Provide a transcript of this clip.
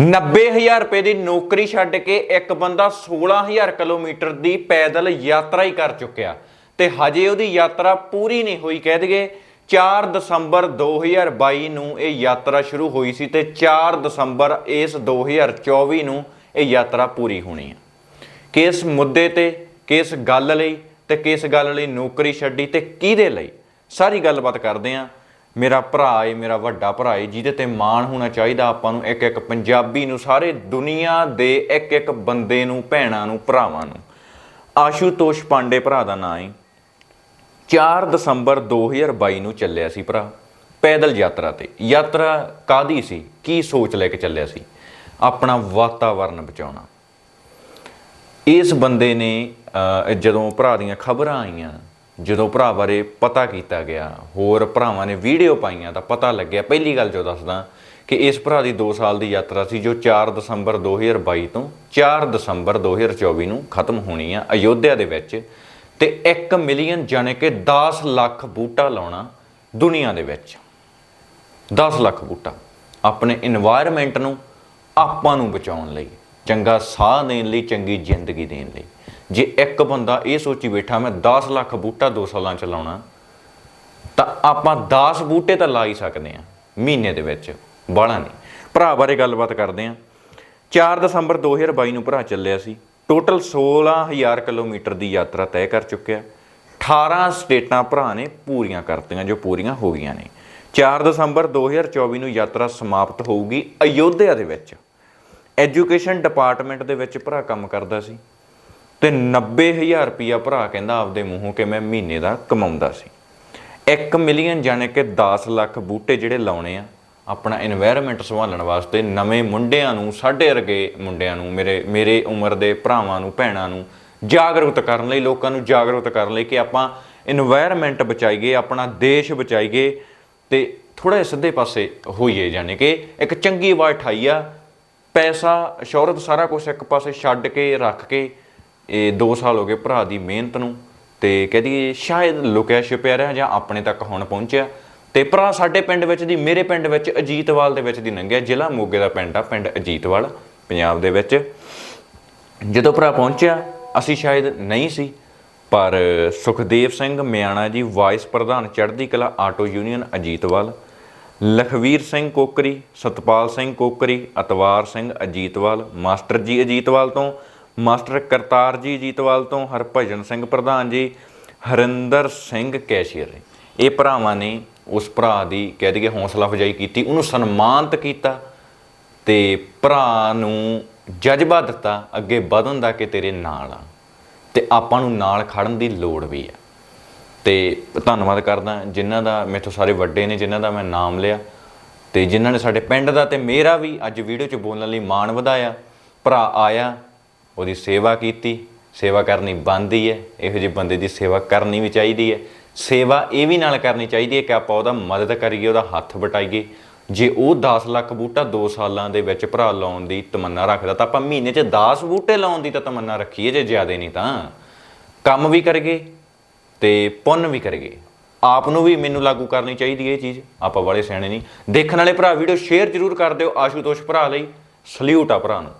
90000 ਰੁਪਏ ਦੀ ਨੌਕਰੀ ਛੱਡ ਕੇ ਇੱਕ ਬੰਦਾ 16000 ਕਿਲੋਮੀਟਰ ਦੀ ਪੈਦਲ ਯਾਤਰਾ ਹੀ ਕਰ ਚੁੱਕਿਆ ਤੇ ਹਜੇ ਉਹਦੀ ਯਾਤਰਾ ਪੂਰੀ ਨਹੀਂ ਹੋਈ, ਕਹਿ ਦਈਏ 4 ਦਸੰਬਰ 2022 ਨੂੰ ਇਹ ਯਾਤਰਾ ਸ਼ੁਰੂ ਹੋਈ ਸੀ ਤੇ 4 ਦਸੰਬਰ ਇਸ 2024 ਨੂੰ ਇਹ ਯਾਤਰਾ ਪੂਰੀ ਹੋਣੀ ਹੈ। ਕਿਸ ਮੁੱਦੇ ਤੇ, ਕਿਸ ਗੱਲ ਲਈ ਤੇ ਕਿਸ ਗੱਲ ਲਈ ਨੌਕਰੀ ਛੱਡੀ ਤੇ ਕਿਹਦੇ ਲਈ? ਸਾਰੀ ਗੱਲਬਾਤ ਕਰਦੇ ਆਂ ਮੇਰਾ ਭਰਾ ਏ, ਮੇਰਾ ਵੱਡਾ ਭਰਾ ਏ, ਜਿਹਦੇ ਤੇ ਮਾਣ ਹੋਣਾ ਚਾਹੀਦਾ ਆਪਾਂ ਨੂੰ ਇੱਕ ਇੱਕ ਪੰਜਾਬੀ ਨੂੰ, ਸਾਰੇ ਦੁਨੀਆ ਦੇ ਇੱਕ ਇੱਕ ਬੰਦੇ ਨੂੰ, ਭੈਣਾਂ ਨੂੰ, ਭਰਾਵਾਂ ਨੂੰ। ਆਸ਼ੂਤੋਸ਼ ਪਾਂਡੇ ਭਰਾ ਦਾ ਨਾਂ ਏ। 4 ਦਸੰਬਰ 2022 ਨੂੰ ਚੱਲਿਆ ਸੀ ਭਰਾ, ਪੈਦਲ ਯਾਤਰਾ ਤੇ। ਯਾਤਰਾ ਕਾਦੀ ਸੀ? ਕੀ ਸੋਚ ਲੈ ਕੇ ਚੱਲਿਆ ਸੀ? ਆਪਣਾ ਵਾਤਾਵਰਨ ਬਚਾਉਣਾ। ਇਸ ਬੰਦੇ ਨੇ ਜਦੋਂ ਭਰਾ ਦੀਆਂ ਖਬਰਾਂ ਆਈਆਂ ਜਦੋਂ ਭਰਾ ਬਾਰੇ ਪਤਾ ਕੀਤਾ ਗਿਆ, ਹੋਰ ਭਰਾਵਾਂ ਨੇ ਵੀਡੀਓ ਪਾਈਆਂ ਤਾਂ ਪਤਾ ਲੱਗਿਆ। ਪਹਿਲੀ ਗੱਲ ਜੋ ਦੱਸਦਾ ਕਿ ਇਸ ਭਰਾ ਦੀ 2 ਸਾਲ ਦੀ ਯਾਤਰਾ ਸੀ ਜੋ 4 ਦਸੰਬਰ 2022 ਤੋਂ 4 ਦਸੰਬਰ 2024 ਨੂੰ ਖਤਮ ਹੋਣੀ ਆ ਅਯੋਧਿਆ ਦੇ ਵਿੱਚ ਤੇ 1 ਮਿਲੀਅਨ ਜਾਣੇ ਕਿ 10 ਲੱਖ ਬੂਟਾ ਲਾਉਣਾ ਦੁਨੀਆ ਦੇ ਵਿੱਚ। 10 ਲੱਖ ਬੂਟਾ ਆਪਣੇ এনवायरमेंट ਨੂੰ, ਆਪਾਂ ਨੂੰ ਬਚਾਉਣ ਲਈ, ਚੰਗਾ ਸਾਹ ਦੇਣ ਲਈ, ਚੰਗੀ ਜ਼ਿੰਦਗੀ ਦੇਣ ਲਈ। ਜੇ ਇੱਕ ਬੰਦਾ ਇਹ ਸੋਚੀ ਬੈਠਾ, ਮੈਂ 10 ਲੱਖ ਬੂਟਾ 2 ਸਾਲਾਂ ਚ ਲਾਉਣਾ, ਤਾਂ ਆਪਾਂ 10 ਬੂਟੇ ਤਾਂ ਲਾ ਹੀ ਸਕਦੇ ਆ ਮਹੀਨੇ ਦੇ ਵਿੱਚ ਬਾਹਲਾ ਨਹੀਂ। ਭਰਾ ਬਾਰੇ ਗੱਲਬਾਤ ਕਰਦੇ ਆ 4 ਦਸੰਬਰ 2022 ਨੂੰ ਭਰਾ ਚੱਲਿਆ ਸੀ। ਟੋਟਲ 16000 ਕਿਲੋਮੀਟਰ ਦੀ ਯਾਤਰਾ ਤੈਅ ਕਰ ਚੁੱਕਿਆ। 18 ਸਟੇਟਾਂ ਭਰਾ ਨੇ ਪੂਰੀਆਂ ਕਰਤੀਆਂ, ਜੋ ਪੂਰੀਆਂ ਹੋ ਗਈਆਂ ਨੇ। 4 ਦਸੰਬਰ 2024 ਨੂੰ ਯਾਤਰਾ ਸਮਾਪਤ ਹੋਊਗੀ ਅਯੋਧਿਆ ਦੇ ਵਿੱਚ। ਐਜੂਕੇਸ਼ਨ ਡਿਪਾਰਟਮੈਂਟ ਦੇ ਵਿੱਚ ਭਰਾ ਕੰਮ ਕਰਦਾ ਸੀ। ਤੇ 90000 ਰੁਪਇਆ ਭਰਾ ਕਹਿੰਦਾ ਆਪਦੇ ਮੂੰਹੋਂ ਕਿ ਮੈਂ ਮਹੀਨੇ ਦਾ ਕਮਾਉਂਦਾ ਸੀ। 1 ਮਿਲੀਅਨ ਜਾਣੇ ਕਿ 10 ਲੱਖ ਬੂਟੇ ਜਿਹੜੇ ਲਾਉਣੇ ਆ, ਆਪਣਾ এনवायरमेंट ਸੰਭਾਲਣ ਵਾਸਤੇ ਨਵੇਂ ਮੁੰਡਿਆਂ ਨੂੰ, ਸਾਡੇ ਅਰਗੇ ਮੁੰਡਿਆਂ ਨੂੰ, ਮੇਰੇ ਮੇਰੇ ਉਮਰ ਦੇ ਭਰਾਵਾਂ ਨੂੰ, ਭੈਣਾਂ ਨੂੰ ਜਾਗਰੂਕ ਕਰਨ ਲਈ, ਲੋਕਾਂ ਨੂੰ ਜਾਗਰੂਕ ਕਰਨ ਲਈ ਕਿ ਆਪਾਂ এনवायरमेंट ਬਚਾਈਏ, ਆਪਣਾ ਦੇਸ਼ ਬਚਾਈਏ ਤੇ ਥੋੜਾ ਸਿੱਧੇ ਪਾਸੇ ਹੋਈਏ ਜਾਨੇ ਕਿ ਇੱਕ ਚੰਗੀ ਆਵਾਜ਼ ਠਾਈ ਆ, ਪੈਸਾ, ਸ਼ੌਹਰਤ ਸਾਰਾ ਕੁਝ ਇੱਕ ਪਾਸੇ ਛੱਡ ਕੇ, ਰੱਖ ਕੇ ਇਹ 2 ਸਾਲ ਹੋ ਗਏ ਭਰਾ ਦੀ ਮਿਹਨਤ ਨੂੰ ਤੇ ਕਹਦੀ ਸ਼ਾਇਦ ਲੁਕਿਆ ਛਿਪਿਆ ਰਿਹਾ ਜਾਂ ਆਪਣੇ ਤੱਕ ਹੁਣ ਪਹੁੰਚਿਆ ਤੇ ਭਰਾ ਸਾਡੇ ਪਿੰਡ ਵਿੱਚ ਦੀ, ਮੇਰੇ ਪਿੰਡ ਵਿੱਚ ਅਜੀਤਵਾਲ ਦੇ ਵਿੱਚ ਦੀ ਲੰਘਿਆ ਜ਼ਿਲ੍ਹਾ ਮੋਗੇ ਦਾ ਪਿੰਡ ਆ, ਪਿੰਡ ਅਜੀਤਵਾਲ, ਪੰਜਾਬ ਦੇ ਵਿੱਚ। ਜਦੋਂ ਭਰਾ ਪਹੁੰਚਿਆ, ਅਸੀਂ ਸ਼ਾਇਦ ਨਹੀਂ ਸੀ, ਪਰ ਸੁਖਦੇਵ ਸਿੰਘ ਮਿਆਣਾ ਜੀ ਵਾਈਸ ਪ੍ਰਧਾਨ Chardi Kala auto union Ajitwal, Lakhvir Singh Kokri, Satpal Singh Kokri, Atwar Singh Ajitwal, master ji Ajitwal ਤੋਂ ਮਾਸਟਰ ਕਰਤਾਰ ਜੀ ਜੀਤਵਾਲ ਤੋਂ ਹਰਭਜਨ ਸਿੰਘ ਪ੍ਰਧਾਨ ਜੀ, ਹਰਿੰਦਰ ਸਿੰਘ ਕੈਸ਼ੀਅਰ ਇਹ ਭਰਾਵਾਂ ਨੇ ਉਸ ਭਰਾ ਦੀ ਕਹਿ ਦਈਏ ਹੌਸਲਾ ਅਫਜਾਈ ਕੀਤੀ, ਉਹਨੂੰ ਸਨਮਾਨਿਤ ਕੀਤਾ ਤੇ ਭਰਾ ਨੂੰ ਜਜ਼ਬਾ ਦਿੱਤਾ, ਅੱਗੇ ਵਧਣ ਦਾ ਕਿ ਤੇਰੇ ਨਾਲ ਆ। ਤੇ ਆਪਾਂ ਨੂੰ ਨਾਲ ਖੜਨ ਦੀ ਲੋੜ ਵੀ ਆ। ਤੇ ਧੰਨਵਾਦ ਕਰਦਾ ਜਿਨ੍ਹਾਂ ਦਾ ਮੇਥੋਂ ਸਾਰੇ ਵੱਡੇ ਨੇ, ਜਿਨ੍ਹਾਂ ਦਾ ਮੈਂ ਨਾਮ ਲਿਆ। ਤੇ ਜਿਨ੍ਹਾਂ ਨੇ ਸਾਡੇ ਪਿੰਡ ਦਾ ਤੇ ਮੇਰਾ ਵੀ ਅੱਜ ਵੀਡੀਓ 'ਚ ਬੋਲਣ ਲਈ ਮਾਣ ਵਧਾਇਆ। ਭਰਾ ਆਇਆ ਉਹਦੀ ਸੇਵਾ ਕੀਤੀ, ਸੇਵਾ ਕਰਨੀ ਬਣਦੀ ਹੈ ਇਹੋ ਜਿਹੇ ਬੰਦੇ ਦੀ ਸੇਵਾ ਕਰਨੀ ਵੀ ਚਾਹੀਦੀ ਹੈ। ਸੇਵਾ ਇਹ ਵੀ ਨਾਲ ਕਰਨੀ ਚਾਹੀਦੀ ਹੈ ਕਿ ਆਪਾਂ ਉਹਦਾ ਮਦਦ ਕਰੀਏ, ਉਹਦਾ ਹੱਥ ਵਟਾਈਏ। ਜੇ ਉਹ 10 ਲੱਖ ਬੂਟਾ 2 ਸਾਲਾਂ ਦੇ ਵਿੱਚ ਭਰਾ ਲਾਉਣ ਦੀ ਤਮੰਨਾ ਰੱਖਦਾ, ਤਾਂ ਆਪਾਂ ਮਹੀਨੇ 'ਚ 10 ਬੂਟੇ ਲਾਉਣ ਦੀ ਤਾਂ ਤਮੰਨਾ ਰੱਖੀਏ, ਜੇ ਜ਼ਿਆਦਾ ਨਹੀਂ ਤਾਂ। ਕੰਮ ਵੀ ਕਰਗੇ ਤੇ ਪੁੰਨ ਵੀ ਕਰਗੇ। ਆਪ ਨੂੰ ਵੀ ਮੈਨੂੰ ਲਾਗੂ ਕਰਨੀ ਚਾਹੀਦੀ ਹੈ ਇਹ ਚੀਜ਼, ਆਪਾਂ ਵਾਲੇ ਸਿਆਣੇ ਨਹੀਂ। ਦੇਖਣ ਵਾਲੇ ਭਰਾ, ਵੀਡੀਓ ਸ਼ੇਅਰ ਜ਼ਰੂਰ ਕਰ ਦਿਓ ਆਸ਼ੂਤੋਸ਼ ਭਰਾ ਲਈ। ਸਲੂਟ ਆ ਭਰਾ ਨੂੰ।